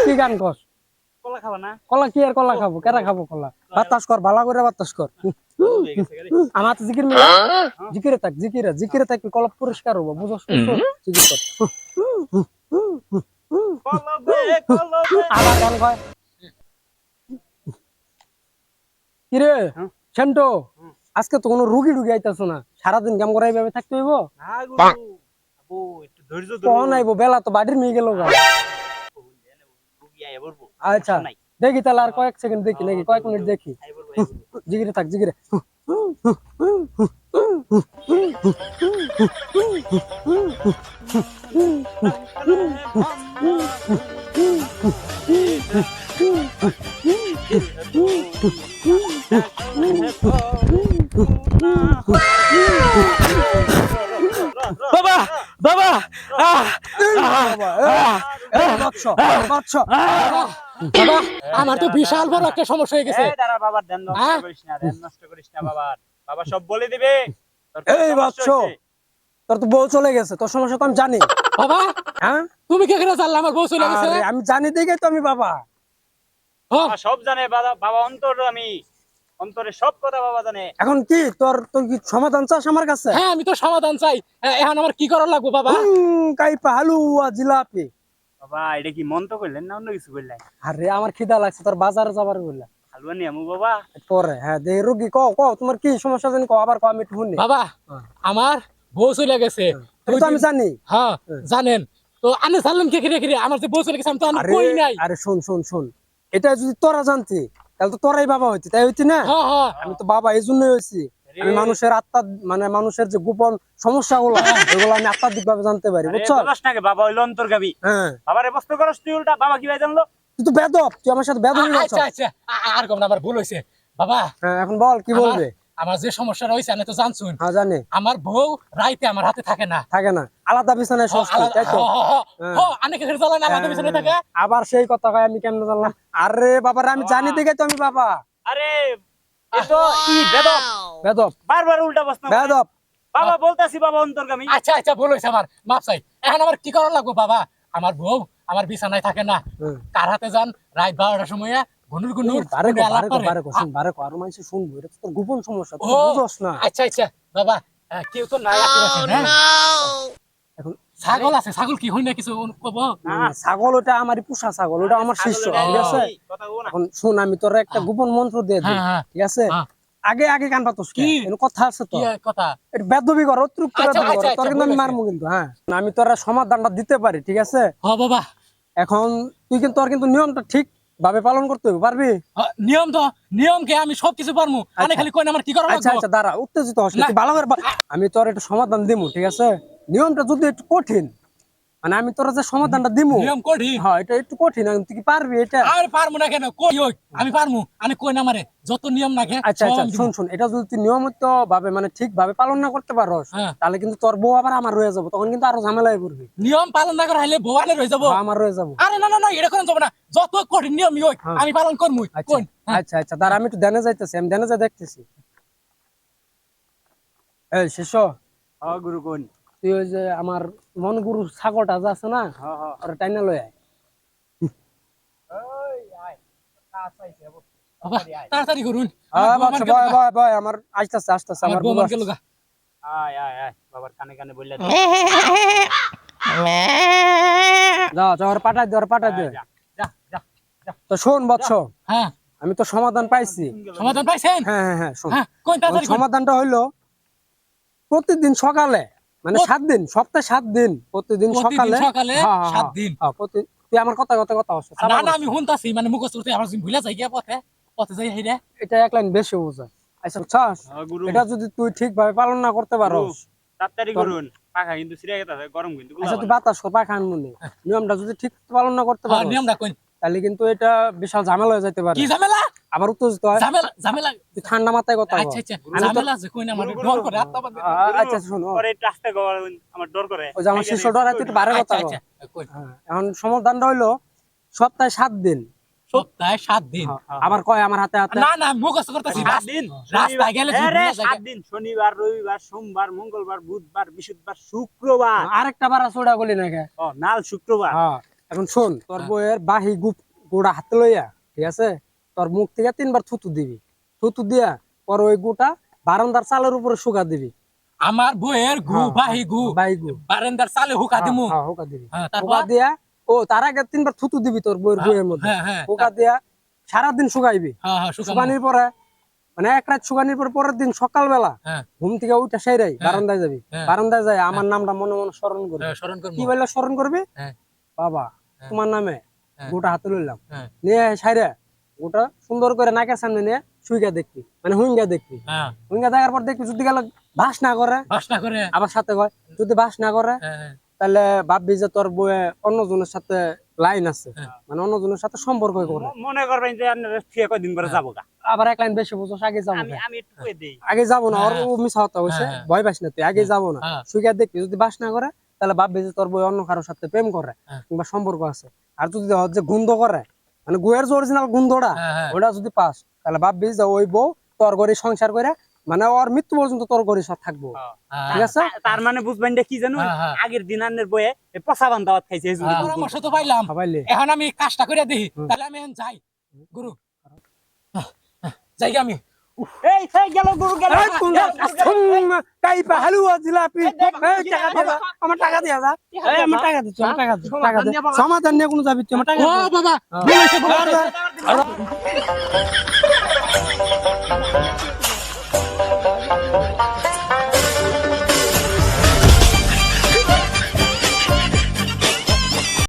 কি গান কস কলা খাবা না কলা কি আর কলা খাব কেরা খাব কলা বাতাস থাক জিকিরে জিকিরে থাকবি কলা পুরস্কার হব আবার গান কয় কিরে? সেন্টো আজকে তো কোনো রুগী রুগী আইতাছো না। সারাদিন কাম করাই ভাবে থাকতে হইব? কখন আইবো বেলা তো বাড়ির মেয়ে গেল আচ্ছা দেখি তাহলে আর কয়েক সেকেন্ড দেখি নাকি কয়েক মিনিট দেখি। জিগিরে থাক জিগিরে। বাবা। বাবা আমার তো বিশাল বড় একটা সমস্যা হয়ে গেছে। বাবার ধ্যান নষ্ট হ্যাঁ? করিস না ধ্যান নষ্ট করিস না বাবার বাবা সব বলে দিবে। এই বাচ্চ। তোর তো বউ চলে গেছে তোর সমস্যা তো আমি জানি। বাবা হ্যাঁ? তুমি কে করে জানলে আমার বউ চলে গেছে? আমি জানি দেখে তো আমি বাবা। হ্যাঁ, বাবা সব জানে বাবা বাবা অন্তর আমি। অন্তরে সব কথা বাবা জানে। এখন কি তোর তোর কি সমাধান চাস আমার কাছে? হ্যাঁ আমি তো সমাধান চাই। এখন আমার কি করার লাগবে বাবা? হালুয়া জিলাপি। বাবা এটা কি মন তো করলেন না অন্য কিছু করলেন আরে আমার খিদা লাগছে তোর বাজারে যাবার বললা হালুয়া নিয়ে আমু বাবা। পরে হ্যাঁ দে রুগী কও কও তোমার কি সমস্যা জানি কও আবার কও আমি একটু শুনি। বাবা হ্যাঁ। আমার বউ চলে গেছে। তো আমি জানি। হ্যাঁ হ্যাঁ। জানেন। তো আনে জানলেন কে কে রে আমার যে বউ চলে গেছে আমি তো কই নাই। আরে শোন শোন শোন। এটা যদি তোরা জানতি তাহলে তো তোরাই বাবা হইতি তাই হইতি না? হ্যাঁ হ্যাঁ। আমি তো বাবা এই জন্যই হয়েছি আমি মানুষের আত্মা মানে মানুষের যে গোপন সমস্যা গুলো এগুলো আমি আত্মাধিক ভাবে জানতে পারি বুঝছ? বাবা হইল অন্তর্গামী। হ্যাঁ। বাবার প্রশ্ন করস তুই উল্টা বাবা কি ভাই জানলো? তুই তো বেদব তুই আমার সাথে বেদব আচ্ছা আচ্ছা। আর কম না আমার ভুল হয়েছে বাবা। হ্যাঁ এখন বল কি বলবে? আমার যে সমস্যা হয়েছে আমি তো জানছুন। হ্যাঁ জানি। আমার বউ রাইতে আমার হাতে থাকে না। থাকে না। আলাদা বিছানায় সস্তি তাই তো? হ্যাঁ। অনেকে ঘরে জ্বালায় না, আলাদা বিছানায় থাকে। আবার সেই কথা কয় আমি কেমন জানলাম? আরে বাবা আমি জানি দেখে তো আমি বাবা। আরে এ তো কি বেদব? বেদব। বারবার উল্টা প্রশ্ন। বেদব। বাবা বলতাছি বাবা অন্তর্গামী। আচ্ছা আচ্ছা হয়েছে আমার। মাপ চাই। এখন আমার কি করা লাগবে বাবা? আমার বউ আমার বিছানায় থাকে না। হুম। কার হাতে যান? রাত বারোটার সময় গুনুর গুনুর বারে কো বারে কো বারে কো শুন বারে কো আর মানুষ শুনব এটা তোর গোপন সমস্যা তুই ও, না। আচ্ছা আচ্ছা বাবা কেউ তো নাই আশেপাশে, হ্যাঁ? এখন ছাগল আছে ছাগল কি হই না কিছু কব? ছাগল ওটা আমারই পোষা ছাগল ওটা আমার শিষ্য ঠিক আছে? কথা বলো না। এখন শুন আমি তোর একটা গোপন মন্ত্র দিয়ে দিই হ্যাঁ হ্যাঁ। ঠিক আছে? হ্যাঁ। আগে আগে কান পাতস কি? কথা আছে তো। কথা? এটা বেদবি কর অতিরিক্ত আচ্ছা, বেদবি কর আচ্ছা, তোর আচ্ছা, কিন্তু আমি। মারমু কিন্তু হ্যাঁ। আমি তোর সমাধানটা দিতে পারি ঠিক আছে? বাবা। এখন তুই কিন্তু তোর কিন্তু নিয়মটা ঠিক ভাবে পালন করতে হবে পারবি হ, নিয়ম তো নিয়ম কে আমি সবকিছু পারমু আনে আচ্ছা। খালি কই আমার কি করা আচ্ছা আচ্ছা দাঁড়া উত্তেজিত হস। ভালো করে আমি তোর একটু সমাধান দেবো ঠিক আছে নিয়মটা যদি একটু কঠিন মানে আমি তোর যে সমাধানটা দিমু। নিয়ম করি হ্যাঁ এটা একটু কঠিন তুই কি পারবি এটা? আর পারমু না কেন? কই ওই আমি পারমু আমি কই না মারে যত নিয়ম নাকি আচ্ছা আচ্ছা শুন শুন এটা যদি তুই নিয়মিত ভাবে মানে ঠিক ভাবে পালন না করতে পারস হ্যাঁ। তাহলে কিন্তু তোর বউ আবার আমার রয়ে যাব তখন কিন্তু আরও ঝামেলায় পড়বি। নিয়ম পালন না করে হাইলে ভবানে রয়ে যাব। আমার রয়ে যাব। আরে না না না এটা কোন যাব না। যত কঠিন নিয়ম ওই হ্যাঁ। আমি পালন করমু আচ্ছা কোন হ্যাঁ। আচ্ছা আচ্ছা দাঁড়া আমি একটু ধ্যানে যাইতেছি আমি ধ্যানে যাই দেখতেছি। এই শিষ্য হ্যাঁ গুরু কোন তুই ওই যে আমার মন গুরু ছাগলটা যে আছে না হ্যাঁ হ্যাঁ। ওরা টাইনা লই আয়। তাড়াতাড়ি করুন। আমার আমার আমার আসতেছে আমার আমার আমার আসতেছে। গেল গা। আয় আয় আয় বাবার কানে কানে বললে যা যা পাঠাই দে দে। তো শোন বৎস হ্যাঁ। আমি তো সমাধান পাইছি। সমাধান পাইছেন? হ্যাঁ হ্যাঁ হ্যাঁ হ্যাঁ। সমাধানটা হইল প্রতিদিন সকালে মানে সাত দিন সপ্তাহে সাত দিন প্রতিদিন সকালে সকালে হ্যাঁ, হ্যাঁ, সাত হ্যাঁ, দিন। তুই আমার কথা কথা কথা হচ্ছে না না আমি শুনতাছি মানে মুখস্থ করতে আমার ভুলে যাই গিয়া পথে পথে যাই হেরে এটা এক লাইন বেশি বোঝা। আচ্ছা বুঝছস? গুরু। এটা যদি তুই ঠিক ভাবে পালন না করতে পারস তাড়াতাড়ি করুন। পাখা কিন্তু সিরিয়া গেছে গরম কিন্তু আচ্ছা তুই বাতাস কর পাখান মনে নিয়মটা যদি ঠিক পালন না করতে পারো নিয়মটা কোন তাহলে কিন্তু এটা বিশাল ঝামেলা হয়ে যেতে পারে। কি ঝামেলা? আবার উত্তেজিত হয়। ঝামেলা ঝামেলা। তুই ঠান্ডা মাথায় কথা বল। আচ্ছা আচ্ছা আমি তো- ঝামেলা আছে কই না আমার ডর করে আত্মা আচ্ছা শোন। পরে একটু আস্তে আমার ডর করে। ওই যে আমার শিষ্য ডরা তুই একটু বারে কথা আচ্ছা বল। আচ্ছা কই? হ্যাঁ, এখন সমাধানটা হইল সপ্তাহে সাত দিন। সপ্তাহে সাত দিন? হ্যাঁ। আবার কয় আমার হাতে হাতে? না না মুখস্থ করতেছি সাত দিন? রাস্তায় গেলে শনিবার- ঝুঁকি এ রে, না জায়গা। সাত দিন। শনিবার রবিবার সোমবার মঙ্গলবার বুধবার বৃহস্পতিবার শুক্রবার। আরেকটা বার সোডা গলি না কে ও নাল শুক্রবার। হ্যাঁ। এখন শোন তোর হ্যাঁ। বইয়ের বাহি গুপ গোড়া হাতে লইয়া ঠিক আছে? তোর মুখ থেকে তিনবার থুতু দিবি। থুতু দিয়া পর ওই গুটা বারান্দার চালের উপরে শুকা দিবি। আমার বইয়ের গু হ্যাঁ, বাহি গু। বাহি গু। বারেন্দার চালে হুকা দিমু। হ্যাঁ, হ্যাঁ, হুকা দিবি। হ্যাঁ, হুকা তারপর দিয়া ও তার আগে তিনবার থুতু দিবি তোর বইয়ের বইয়ের মধ্যে। হ্যাঁ হ্যাঁ হুকা দিয়া সারাদিন শুকাইবি। হ্যাঁ হ্যাঁ। শুকানির পরে মানে এক রাত শুকানির পরে পরের দিন সকালবেলা হ্যাঁ। ঘুম থেকে উঠে সেরাই বারান্দায় যাবি। হ্যাঁ। বারান্দায় যাই আমার নামটা মনে মনে স্মরণ করবি। হ্যাঁ, স্মরণ করব। কি বললে স্মরণ করবি? হ্যাঁ। বাবা হ্যাঁ। তোমার নামে হ্যাঁ। গোটা হাতে লইলাম। হ্যাঁ। নিয়ে সাইরে গোটা সুন্দর করে নাকের সামনে নিয়ে শুইগা দেখবি মানে হুইঙ্গা দেখবি। হ্যাঁ। হুইঙ্গা দেখার পর দেখবি যদি গেল বাস না করে বাসনা করে। আবার সাথে কয় যদি বাস না করে হ্যাঁ, হ্যাঁ, তাহলে ভাববি যে তোর বইয়ে অন্যজনের সাথে লাইন আছে। হ্যাঁ। মানে অন্যজনের সাথে সম্পর্ক করে। মনে করবেন যে আপনারা ফিরে কয়দিন পরে যাব গা। আবার এক লাইন বেশি বুঝোস আগে যাব আমি আমি একটু কয়ে দেই। আগে যাব না ওর হ্যাঁ। ও হতে হয়েছে হ্যাঁ। ভয় পাস না তুই আগে যাব না। হ্যাঁ। সুইগা দেখবি যদি বাস না করে তাহলে ভাববি যে তোর বই অন্য কারোর সাথে প্রেম করে হ্যাঁ। কিংবা সম্পর্ক আছে। আর যদি যে গুন্দ করে মানে গুয়ের যে অরিজিনাল গুন্দটা হ্যাঁ, হ্যাঁ। ওটা যদি পাস তাহলে ভাববি যে ওই বউ তোর ঘরে সংসার করে মানে ওর মৃত্যু পর্যন্ত তোর ঘরে সাথে থাকব। ঠিক আছে? তার মানে বুঝবেন কি জানো। আগের দিন আনের বয়ে এই পচা খাইছে জন্য। হ্যাঁ, বুঝব। পরামর্শ তো পাইলাম। এখন আমি কাজটা করে দিই। তাহলে আমি এখন যাই। গুরু। যাই আমি। এই এই গেল গুরু গেল টাইপা হালুয়া জিলাপি এই টাকা দিয়া আমার টাকা দিয়া যা এই আমার টাকা দিচ্ছ আমার টাকা দিচ্ছ টাকা দে সমাধান নিয়ে কোনো যাবি তুই আমার টাকা ও বাবা হ্যাঁ। বলেছে, বলেছে। আর- আর-